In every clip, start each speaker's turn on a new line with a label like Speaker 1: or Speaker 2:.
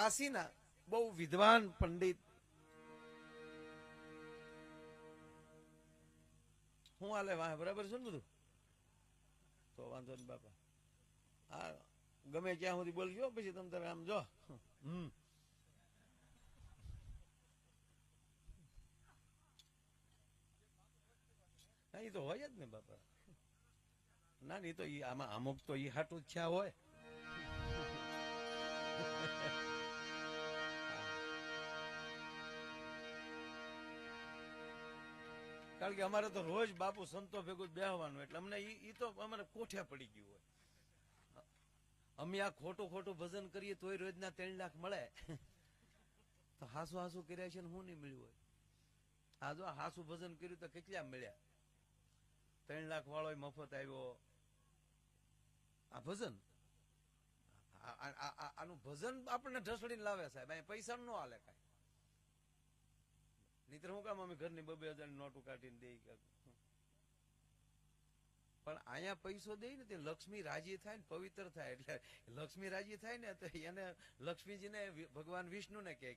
Speaker 1: કાશીના બહુ વિદ્વાન પંડિત. હું હાલે વાહ, બરાબર છે ને બધું? તો વાંધો નહીં બાપા. હા, ગમે ક્યાં સુધી બોલજો, પછી તમે તારે આમ જો. હમ. ના એ તો હોય જ ને બાપા. ના નહીં તો આમાં અમુક તો એ હાટું જ થયા હોય. કારણ કે અમારે તો રોજ બાપુ સંતો ભેગું બેહવાનું એટલે અમને ઈ તો અમારે કોઠે પડી ગયું હોય. અમે આ ખોટું ખોટું ભજન કરીએ તોય રોજના ત્રણ લાખ મળે. તો હાસુ હાસુ કર્યા છે ને હું નહીં મળ્યું હોય? આ જો હાસુ ભજન કર્યું તો કેટલા મળ્યા? ત્રણ લાખ વાળો મફત આવ્યો આ ભજન? આનું ભજન આપણને ઢસડીને લાવે સાહેબ અહીંયા પૈસા નો હાલે કાંઈ. નહીતર હું કામ અમે ઘરની બબે હજાર નોટો કાઢીને દઈ પણ અહીંયા પૈસો દે ને તે લક્ષ્મી રાજી થાય ને પવિત્ર થાય. એટલે લક્ષ્મી રાજી થાય ને તો એને લક્ષ્મીજીને ભગવાન વિષ્ણુ ને કે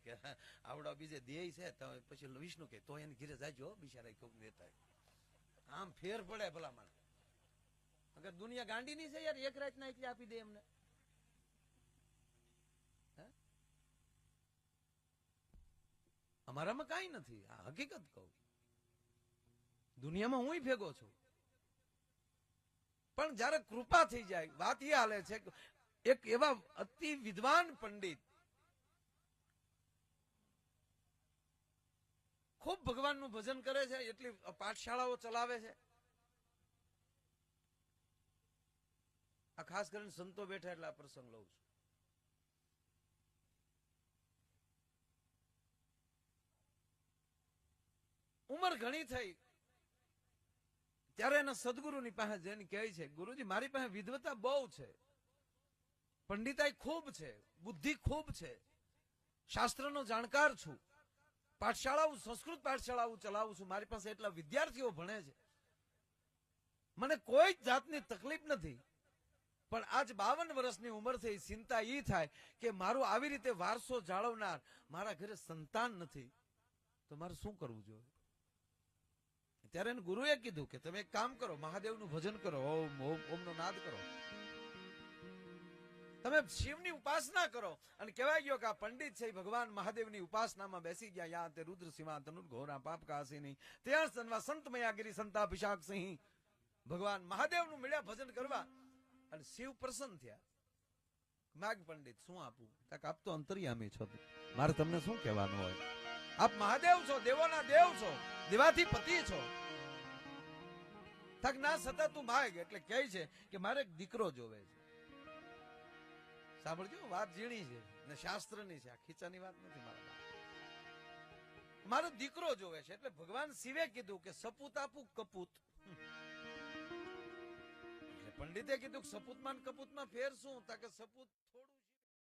Speaker 1: આવડા બીજે દેય છે, તો પછી વિષ્ણુ કે તો એને ઘીરે જાજો બિચારા કોક દેતા આમ ફેર પડે ભલા માણસ અગર દુનિયા ગાંડી નહીં છે યાર, એક રાત ના એટલે આપી દે એમને. અમારામાં કાંઈ નથી. આ હકીકત કહું. દુનિયામાં હું ભેગો છું. પણ જયારે કૃપા થઈ જાય, વાત એ હાલે છે એક એવા અતિ વિદ્વાન પંડિત ખૂબ ભગવાનનું ભજન કરે છે, એટલી પાઠશાળાઓ ચલાવે છે. આ ખાસ કરીને સંતો બેઠા એટલે આ પ્રસંગ લઉં છું. ઉંમર ઘણી થઈ. ત્યારે એના સદગુરુની પાસે જઈને કહે છે, ગુરુજી, મારી પાસે વિધવતા બહુ છે. પંડિતાઈ ખૂબ છે, બુદ્ધિ ખૂબ છે. શાસ્ત્રનો જાણકાર છું. પાઠશાળાઓ, સંસ્કૃત પાઠશાળાઓ ચલાવું છું. મારી પાસે એટલા વિદ્યાર્થીઓ ભણે છે. મને કોઈ જ જાતની તકલીફ નથી. પણ આજ બાવન વર્ષની ઉંમર થઈ, ચિંતા એ થાય કે મારું આવી રીતે વારસો જાળવનાર મારા ઘરે સંતાન નથી. તો મારે શું કરવું જોઈએ? ત્યારે એને ગુરુએ કીધું કે તમે એક કામ કરો, મહાદેવનું ભજન કરો, ઓમ ઓમ, ઓમનો નાદ કરો. તમે શિવની ઉપાસના કરો. અને કહેવાય ગયો કે આ પંડિત છે ભગવાન મહાદેવની ઉપાસનામાં બેસી ગયા. યા તે રુદ્ર સિંહ તનુર ઘોરા પાપ કાસીની ત્યાં સનવા સંત મયાગીરી સંતાભિષાક સિંહ ભગવાન મહાદેવનું મળ્યા ભજન કરવા. અને શિવ પ્રસન્ન થયા. માગ પંડિત, શું આપું? કાક આપ અંતર્યામી છો. મારે તમને શું કહેવાનું હોય? આપ મહાદેવ છો, દેવોના દેવ છો દેવાથી પતિ છો. તક ના સતા તું માગ એટલે કહે છે કે મારે દીકરો જોવે છે. સાંભળજો, વાત ઝીણી છે ને શાસ્ત્રની છે. આ ખીચાની વાત નથી મારા મારો દીકરો જોવે છે એટલે ભગવાન શિવે કીધું કે સપૂત આપું કપૂત. પંડિતે કીધું સપૂતમાં કપૂતમાં ફેર શું? તા કે સપૂત થોડું